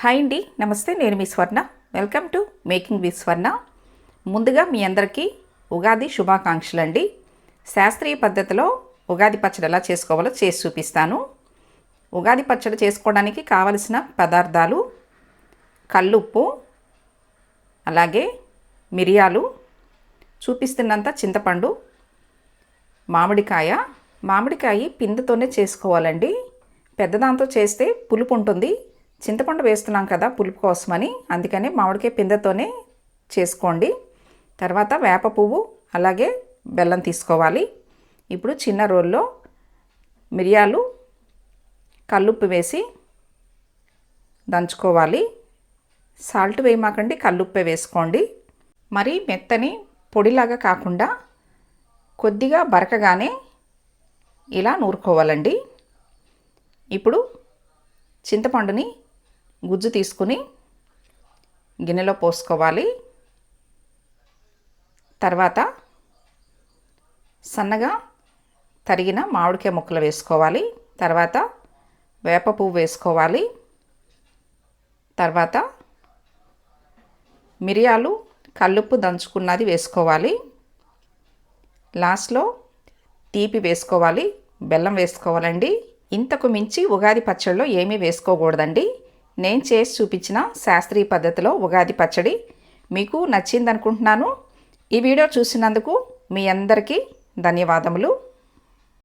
Hi అండి నమస్తే నేను మీ Swarna. Welcome to making with Swarna ముందుగా మీ అందరికీ ఉగాది శుభాకాంక్షలు అండి శాస్త్రీయ పద్ధతిలో ఉగాది పచ్చడి ఎలా చేసుకోవాలో చేసి చూపిస్తాను. ఉగాది పచ్చడి చేసుకోవడానికి కావలసిన పదార్థాలు కల్లుప్పు అలాగే మిరియాలు చూపిస్తున్నంత చింతపండు మామిడికాయ. మామిడికాయ పిందెతోనే చేసుకోవాలండి. పెద్దదాంతో చేస్తే పులుపు ఉంటుంది. చింతపండు వేస్తున్నాం కదా పులుపు కోసమని. అందుకని మామిడికాయ పిందెతోనే చేసుకోండి. తర్వాత వేప పువ్వు అలాగే బెల్లం తీసుకోవాలి. ఇప్పుడు చిన్న రోల్లో మిరియాలు కల్లుప్పు వేసి దంచుకోవాలి. సాల్ట్ వేయమాకండి కల్లుప్పే వేసుకోండి. మరి మెత్తని పొడిలాగా కాకుండా కొద్దిగా బరకగానే ఇలా నూరుకోవాలండి. ఇప్పుడు చింతపండుని గుజ్జు తీసుకుని గిన్నెలో పోసుకోవాలి. తర్వాత సన్నగా తరిగిన మామిడికాయ ముక్కలు వేసుకోవాలి. తర్వాత వేప పువ్వు వేసుకోవాలి. తర్వాత మిరియాలు కల్లుప్పు దంచుకున్నది వేసుకోవాలి. లాస్ట్లో తీపి వేసుకోవాలి. బెల్లం వేసుకోవాలండి. ఇంతకు మించి ఉగాది పచ్చడిలో ఏమీ వేసుకోకూడదండి. నేను చేసి చూపించిన శాస్త్రీయ పద్ధతిలో ఉగాది పచ్చడి మీకు నచ్చింది అనుకుంటున్నాను ఈ వీడియో చూసినందుకు మీ అందరికీ ధన్యవాదములు.